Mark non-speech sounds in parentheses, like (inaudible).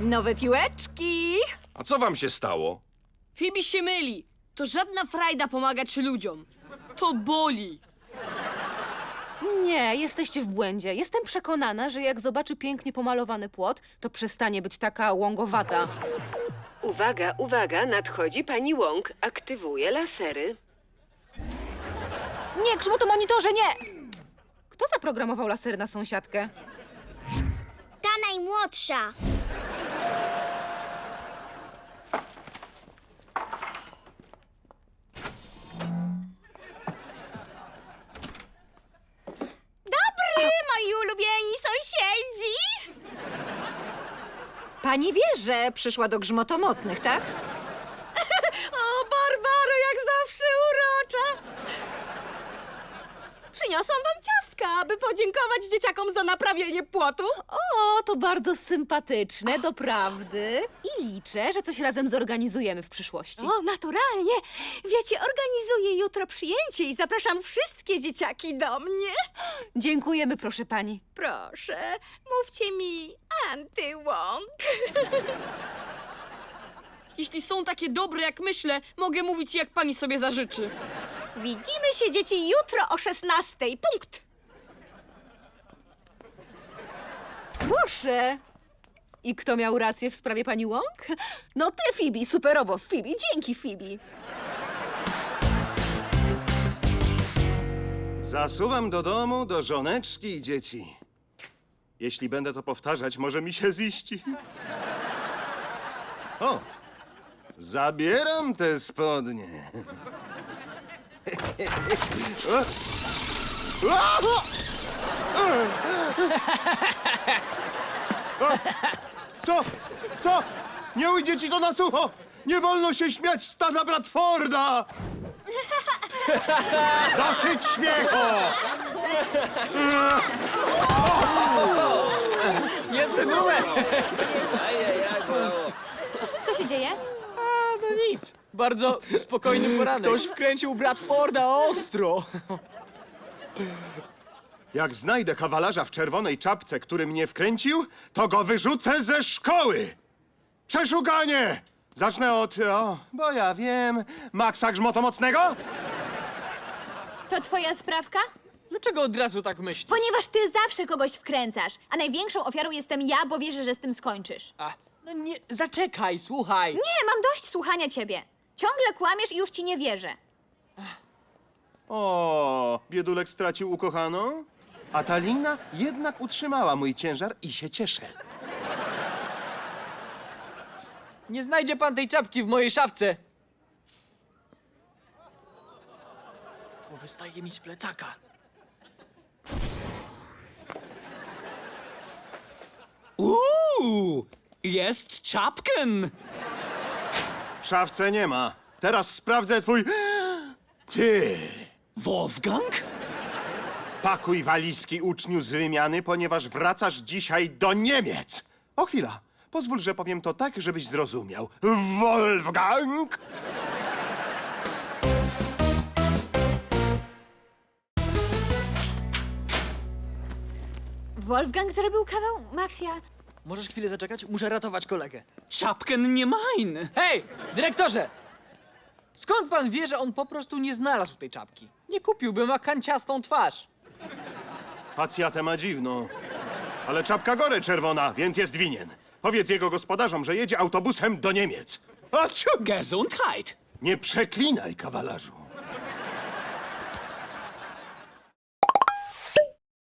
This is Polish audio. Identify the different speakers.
Speaker 1: Nowe piłeczki!
Speaker 2: A co wam się stało?
Speaker 3: Fibi się myli. To żadna frajda pomagać ludziom. To boli.
Speaker 4: Nie, jesteście w błędzie. Jestem przekonana, że jak zobaczy pięknie pomalowany płot, to przestanie być taka łągowata.
Speaker 5: Uwaga, uwaga, nadchodzi pani Łąk. Aktywuje lasery.
Speaker 4: Nie, grzmoto monitorze, nie! Kto zaprogramował lasery na sąsiadkę?
Speaker 6: Ta najmłodsza.
Speaker 1: Pani wie, że przyszła do grzmotomocnych, tak? (laughs) o, Barbaro, jak zawsze urocza!
Speaker 6: Przyniosłam wam ciastka, aby podziękować dzieciakom za naprawienie płotu.
Speaker 4: O, to bardzo sympatyczne, doprawdy. I liczę, że coś razem zorganizujemy w przyszłości.
Speaker 6: O, naturalnie. Wiecie, organizuję jutro przyjęcie i zapraszam wszystkie dzieciaki do mnie.
Speaker 4: Dziękujemy, proszę pani.
Speaker 6: Proszę, mówcie mi antyłąk. (laughs)
Speaker 3: Jeśli są takie dobre, jak myślę, mogę mówić, jak pani sobie zażyczy.
Speaker 6: Widzimy się, dzieci, jutro o 16. Punkt.
Speaker 4: Proszę. I kto miał rację w sprawie pani Łąk? No ty, Fibi, superowo, Fibi, dzięki, Fibi.
Speaker 7: Zasuwam do domu, do żoneczki i dzieci. Jeśli będę to powtarzać, może mi się ziści. O! Zabieram te spodnie. O! O! O! Co? Kto? Nie ujdzie ci to na sucho! Nie wolno się śmiać z stada Bradforda! Dosyć śmiechu!
Speaker 8: Niezły numer!
Speaker 4: Co się dzieje?
Speaker 8: No nic. Bardzo spokojny poranek. Ktoś wkręcił Bradforda ostro.
Speaker 7: Jak znajdę kawalarza w czerwonej czapce, który mnie wkręcił, to go wyrzucę ze szkoły! Przeszukanie! Zacznę od, o, bo ja wiem, Maxa Grzmotomocnego?
Speaker 9: To twoja sprawka?
Speaker 8: Dlaczego od razu tak myślisz?
Speaker 9: Ponieważ ty zawsze kogoś wkręcasz, a największą ofiarą jestem ja, bo wierzę, że z tym skończysz.
Speaker 8: A, no nie, zaczekaj, słuchaj.
Speaker 9: Nie, mam dość słuchania ciebie. Ciągle kłamiesz i już ci nie wierzę.
Speaker 7: O, biedulek stracił ukochaną? A Talina jednak utrzymała mój ciężar i się cieszę.
Speaker 8: Nie znajdzie pan tej czapki w mojej szafce. Bo wystaje mi z plecaka.
Speaker 10: Uuu, jest czapken!
Speaker 7: W szafce nie ma. Teraz sprawdzę twój... (gasps) Ty!
Speaker 10: Wolfgang?
Speaker 7: Pakuj walizki uczniu z wymiany, ponieważ wracasz dzisiaj do Niemiec. O chwila, pozwól, że powiem to tak, żebyś zrozumiał. Wolfgang!
Speaker 9: Wolfgang zrobił kawał? Max, ja...
Speaker 8: Możesz chwilę zaczekać? Muszę ratować kolegę.
Speaker 10: Czapken nie mein!
Speaker 8: Hej, dyrektorze! Skąd pan wie, że on po prostu nie znalazł tej czapki? Nie kupiłby, ma kanciastą twarz.
Speaker 7: Facjatę ma dziwną. Ale czapka gory czerwona, więc jest winien. Powiedz jego gospodarzom, że jedzie autobusem do Niemiec. Aciu!
Speaker 10: Gesundheit!
Speaker 7: Nie przeklinaj, kawalarzu.